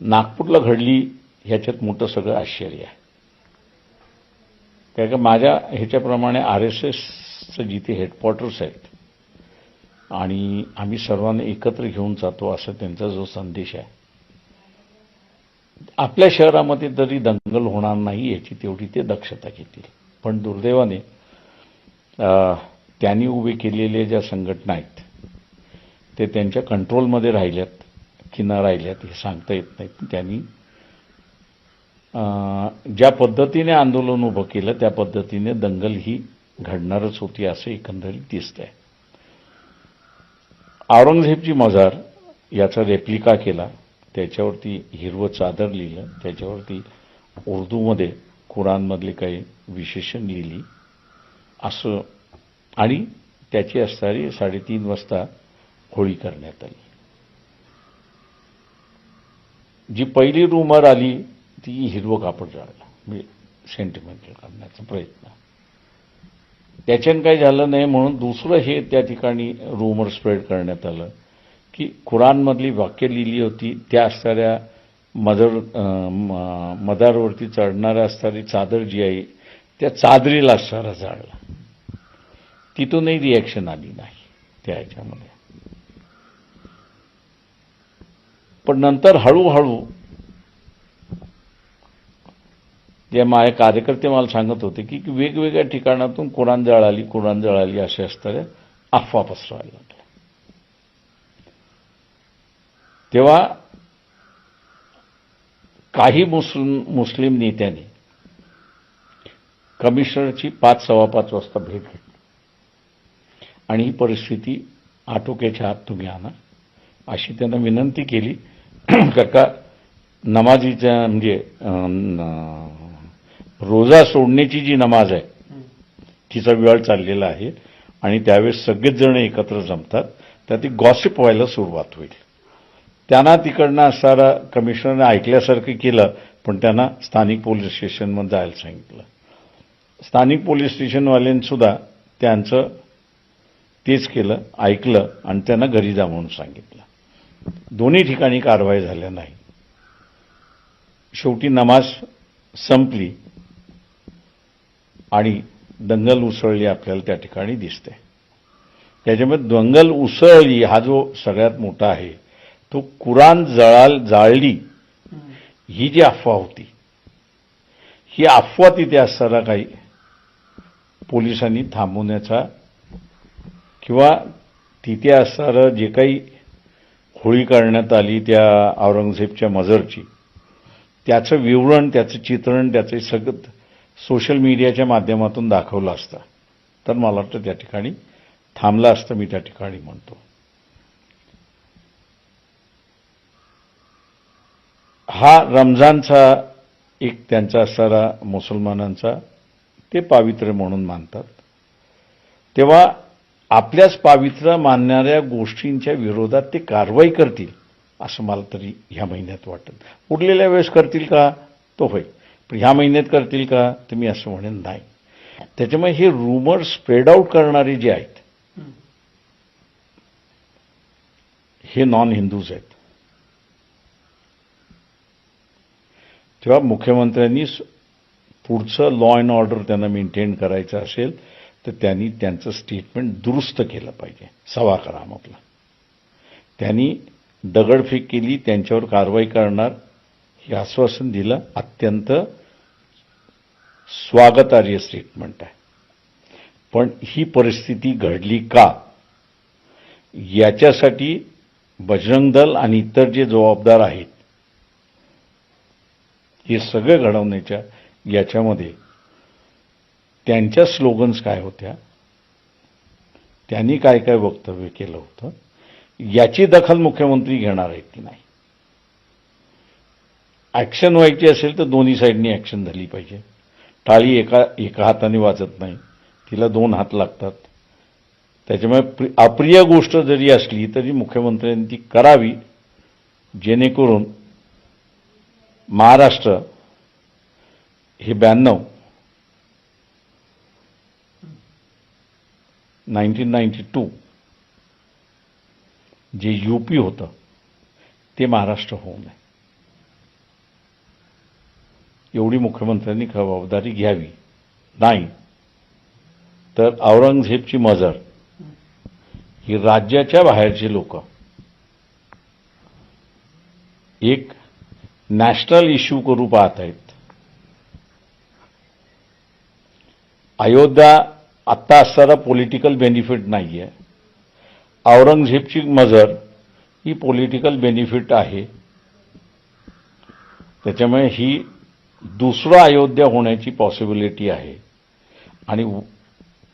नागपूरला घडली ह्याच्यात मोठं सगळं आश्चर्य आहे. कारण का माझ्या ह्याच्याप्रमाणे आर एस एसचं जिथे हेडक्वार्टर्स आहेत आणि आम्ही सर्वांना एकत्र घेऊन जातो असा त्यांचा जो संदेश आहे आपल्या शहरामध्ये तरी दंगल होणार नाही याची तेवढी ते दक्षता घेतील. पण दुर्दैवाने त्यांनी उभे केलेल्या ज्या संघटना आहेत ते त्यांच्या कंट्रोलमध्ये राहिल्यात. किना राहिल्यात हे सांगता येत नाही त्यांनी ज्या पद्धतीने आंदोलन उभं केलं त्या पद्धतीने दंगल ही घडणारच होती असं एकंदरीत दिसतंय. औरंगजेबची मजार याचा रेप्लिका केला. त्याच्यावरती हिरवं चादर लिहिलं. त्याच्यावरती उर्दूमध्ये कुराणमधले काही विशेषण लिहिली. असं आणि त्याची असणारी साडेतीन वाजता होळी करण्यात आली. जी पहिली रूमर आली ती हिरवं कापड जाळलं. म्हणजे सेंटिमेंटल करण्याचा प्रयत्न. त्याच्यानं काही झालं नाही म्हणून दुसरं हे त्या ठिकाणी रूमर स्प्रेड करण्यात आलं की कुराणमधली वाक्य लिहिली होती त्या असणाऱ्या मदर मदारवरती चढणाऱ्या असणारी चादर जी आहे त्या चादरीला असणारा जाळला. तिथूनही रिॲक्शन आली नाही त्या ह्याच्यामध्ये. पण नंतर हळूहळू जे माझे कार्यकर्ते मला सांगत होते की वेगवेगळ्या ठिकाणातून कुराण जळाली कुराण जळाली असे असणाऱ्या अफवा पसरवायला लागल्या. तेव्हा काही मुस्लिम मुस्लिम नेत्यांनी कमिशनरची पाच सव्वा पाच वाजता भेट घेतली. आणि ही परिस्थिती आटोक्याच्या आत तुम्ही आणा अशी त्यांना विनंती केली. काका नमाजीच्या म्हणजे रोजा सोडण्याची जी नमाज आहे तिचा वेळ चाललेला आहे आणि त्यावेळेस सगळेच जण एकत्र जमतात तर ती गॉसिप व्हायला सुरुवात होईल. त्यांना तिकडनं असणारा कमिशनरने ऐकल्यासारखं केलं पण त्यांना स्थानिक पोलीस स्टेशनमध्ये जायला सांगितलं. स्थानिक पोलीस स्टेशनवाल्यांसुद्धा त्यांचं तेच केलं ऐकलं आणि त्यांना घरी जा म्हणून सांगितलं. दोन्ही ठिकाणी कारवाई झाल्या नाही. शेवटी नमाज संपली आणि दंगल उसळली आपल्याला त्या ठिकाणी दिसते. त्याच्यामुळे दंगल उसळली हा जो सगळ्यात मोठा आहे तो कुराण जळाल जाळली ही जी अफवा होती ही अफवा तिथे असताना काही पोलिसांनी थांबवण्याचा किंवा तिथे असणारं जे काही होळी करण्यात आली त्या औरंगजेबच्या मजरची. त्याचं विवरण त्याचं चित्रण त्याचं सगळं सोशल मीडियाच्या माध्यमातून दाखवलं असतं. तर मला वाटतं त्या ठिकाणी थांबलं असतं मी त्या ठिकाणी म्हणतो. हा रमजानचा एक त्यांचा असणारा मुसलमानांचा ते पावित्र्य म्हणून मानतात. तेव्हा आपल्याच पावित्र्य मानणाऱ्या गोष्टींच्या विरोधात ते कारवाई करतील असं मला तरी ह्या महिन्यात वाटत. उरलेल्या वेळेस करतील का? तो होय पण ह्या महिन्यात करतील का? तर मी असं म्हणेन नाही. त्याच्यामुळे हे रुमर स्प्रेड आउट करणारे जे आहेत हे नॉन हिंदूज आहेत. तेव्हा मुख्यमंत्र्यांनी पुढचं लॉ अँड ऑर्डर त्यांना मेंटेन करायचं असेल तर त्यांनी त्यांचं स्टेटमेंट दुरुस्त केलं पाहिजे सवा करा त्यांनी दगडफेक केली त्यांच्यावर कारवाई करणार हे आश्वासन दिलं. अत्यंत स्वागतार्य स्टेटमेंट आहे. पण ही परिस्थिती घडली का? याच्यासाठी बजरंग दल आणि इतर जे जबाबदार आहेत हे सगळं घडवण्याच्या याच्यामध्ये त्यांच्या स्लोगन्स काय होत्या? त्यांनी काय काय वक्तव्य केलं होतं? याची दखल मुख्यमंत्री घेणार आहेत की नाही? ॲक्शन व्हायची असेल तर दोन्ही साईडनी ॲक्शन झाली पाहिजे. टाळी एका एका हाताने वाजत नाही. तिला दोन हात लागतात. त्याच्यामुळे अप्रिय गोष्ट जरी असली तरी मुख्यमंत्र्यांनी ती करावी. जेणेकरून महाराष्ट्र हे ब्याण्णव नाईन्टीन नाईन्टी टू जे यूपी होतं ते महाराष्ट्र होऊ नये एवढी मुख्यमंत्र्यांनी खबरदारी घ्यावी. नाही तर औरंगजेबची मजर. ही राज्याच्या बाहेरची लोक. एक नॅशनल इश्यू करू पाहत आहेत. अयोध्या आत्ता असणारा पॉलिटिकल बेनिफिट नाही आहे औरंगजेबची मजर ही पॉलिटिकल बेनिफिट आहे. त्याच्यामुळे ही दुसरं अयोध्या होण्याची पॉसिबिलिटी आहे. आणि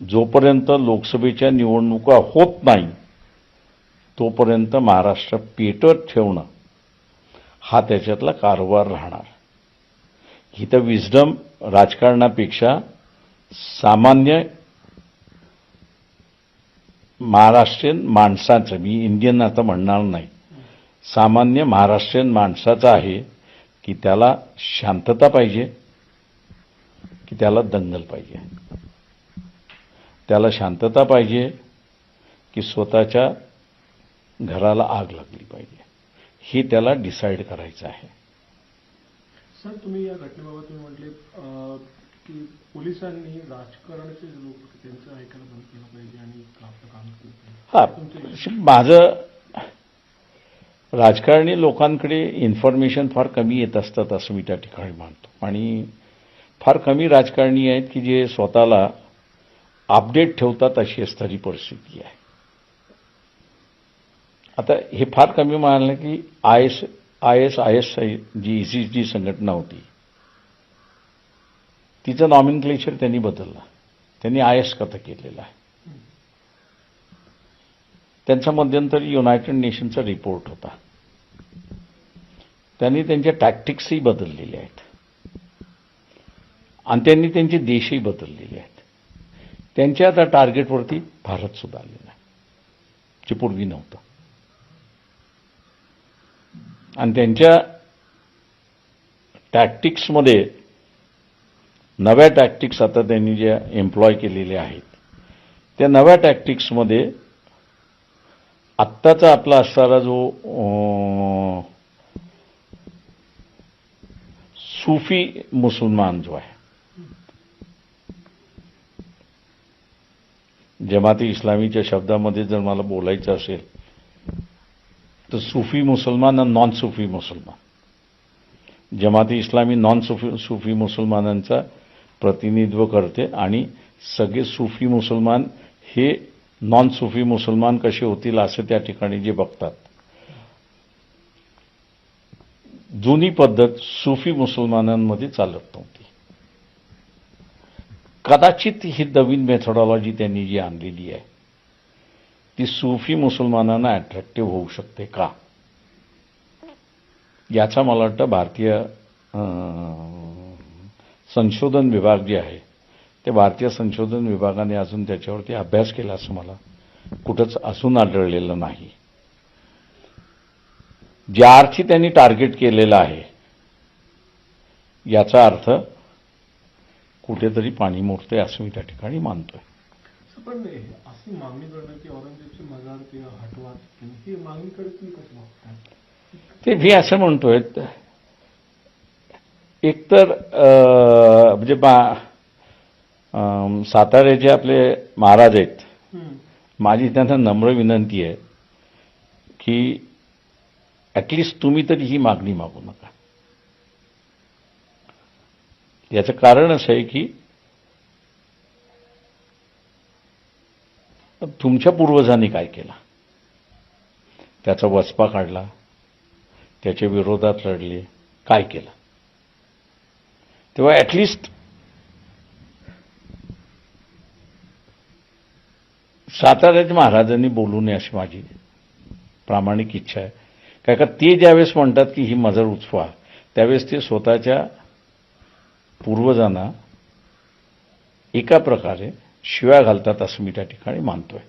जोपर्यंत लोकसभेच्या निवडणुका होत नाही तोपर्यंत महाराष्ट्र पेटत ठेवणं हा त्याच्यातला कारभार राहणार. ही तर विजडम राजकारणापेक्षा सामान्य महाराष्ट्रीयन माणसाचं मी इंडियन आता म्हणणार नाही. सामान्य महाराष्ट्रीयन माणसाचं आहे की त्याला शांतता पाहिजे की त्याला दंगल पाहिजे. त्याला शांतता पाहिजे की स्वतःच्या घराला आग लागली पाहिजे. हे त्याला डिसाईड करायचं आहे. सर तुम्ही या घटनेबाबत तुम्ही म्हटले की पोलिसांनी राजकारणाचे लोक त्यांचं ऐकायला बंद केलं पाहिजे आणि आपलं काम केलं पाहिजे. हा माझं राजकारणी लोकांकडे इन्फॉर्मेशन फार कमी येत असतात असं मी त्या ठिकाणी मानतो. आणि फार कमी राजकारणी आहेत की जे स्वतःला अपडेट ठेवतात अशी असणारी परिस्थिती आहे. आता हे फार कमी म्हणालं की I S I S I S जी इसी जी संघटना होती तिचं नॉमिनक्लेचर त्यांनी बदललं. त्यांनी आय एस कथं केलेलं आहे. त्यांचा मध्यंतरी युनायटेड नेशनचा रिपोर्ट होता. त्यांनी त्यांच्या टॅक्टिक्सही बदललेले आहेत. आणि त्यांनी त्यांचे देशही बदललेले आहेत. त्यांच्या आता टार्गेटवरती भारत सुद्धा आलेला आहे. जे पूर्वी नव्हतं. आणि त्यांच्या टॅक्टिक्समध्ये नव्या टॅक्टिक्स आता त्यांनी ज्या एम्प्लॉय केलेल्या आहेत. त्या नव्या टॅक्टिक्समध्ये आत्ताचा आपला असणारा जो सुफी मुसलमान जो आहे जमाती इस्लामीच्या शब्दामध्ये जर मला बोलायचं असेल तर सुफी मुसलमान आणि नॉन सुफी मुसलमान. जमाती इस्लामी नॉन सुफी सुफी मुसलमानांचा प्रतिनिधित्व करते आणि सगळे सुफी मुसलमान हे नॉन सुफी मुसलमान कसे होतील असं त्या ठिकाणी जे बघतात. जुनी पद्धत सुफी मुसलमानांमध्ये चालत नव्हती. कदाचित ही नवीन मेथडॉलॉजी त्यांनी जी आणलेली आहे ती सुफी मुसलमानांना अट्रॅक्टिव्ह होऊ शकते का? याचा मला वाटतं भारतीय संशोधन विभाग जे आहे ते भारतीय संशोधन विभागाने अजून त्याच्यावरती अभ्यास केला असं मला कुठंच असून आढळलेलं नाही. ज्या अर्थी त्यांनी टार्गेट केलेलं आहे याचा अर्थ कुठेतरी पाणी मुरते असं मी त्या ठिकाणी मानतोय. पण अशी मागणी करणं की औरंगजेबची मजार ते हटवा ही मागणीकडे तुम्ही कसं बघताय? ते मी असं म्हणतोय एकतर म्हणजे मा- साताऱ्याचे आपले महाराज आहेत. माझी त्यांना नम्र विनंती आहे की ॲटलिस्ट तुम्ही तरी ही मागणी मागू नका. याचं कारण असं आहे की तुमच्या पूर्वजांनी काय केलं? त्याचा वचपा काढला त्याच्या विरोधात लढले काय केलं? तेव्हा ॲटलिस्ट साताऱ्याच्या महाराजांनी बोलू नये अशी माझी प्रामाणिक इच्छा आहे. काय का ते ज्यावेळेस म्हणतात की ही मजर उचवा त्यावेळेस ते स्वतःच्या पूर्वजांना एका प्रकारे शिव्या घालतात असं मी त्या ठिकाणी मानतोय.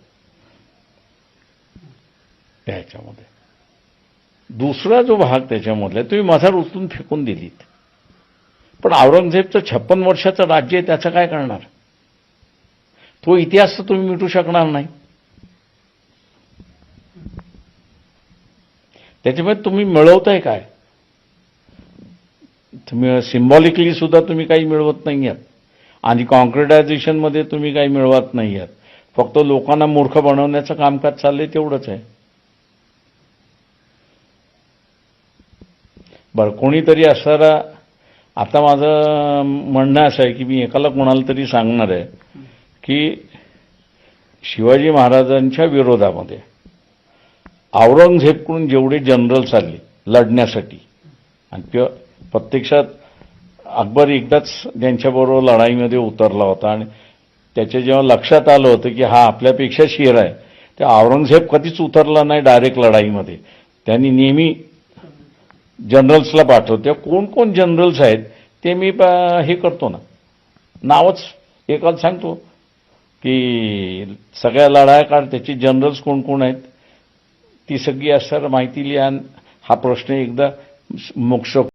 त्या ह्याच्यामध्ये दुसरा जो भाग त्याच्यामधला आहे, तुम्ही मजार उचलून फेकून दिलीत. पण औरंगजेबचं छप्पन वर्षाचं राज्य आहे त्याचं काय करणार? तो इतिहास तर तुम्ही मिटू शकणार नाही. त्याच्यामुळे तुम्ही मिळवताय काय? तुम्ही सिम्बॉलिकली सुद्धा तुम्ही काही मिळवत नाही आहात आणि कॉन्क्रिटायझेशनमध्ये तुम्ही काही मिळवत नाही आहात फक्त लोकांना मूर्ख बनवण्याचं कामकाज चाललंय तेवढंच आहे. बरं कोणीतरी असणारा आता माझं म्हणणं असं आहे की मी एकाला कोणाला तरी सांगणार आहे की शिवाजी महाराजांच्या विरोधामध्ये औरंगजेबकडून जेवढे जनरल्स आले लढण्यासाठी आणि किंवा प्रत्यक्षात अकबर एकदाच त्यांच्याबरोबर लढाईमध्ये उतरला होता आणि त्याच्या जेव्हा लक्षात आलं होतं की हा आपल्यापेक्षा शिर आहे त्या औरंगजेब कधीच उतरला नाही डायरेक्ट लढाईमध्ये. त्यांनी नेहमी जनरल्सला पाठवते. कोण कोण जनरल्स आहेत ते मी हे करतो ना. नावच एकाला सांगतो की सगळ्या लढाया काढ त्याचे जनरल्स कोण कोण आहेत ती सगळी असणार माहिती लिहा. आणि हा प्रश्न एकदा मोक्ष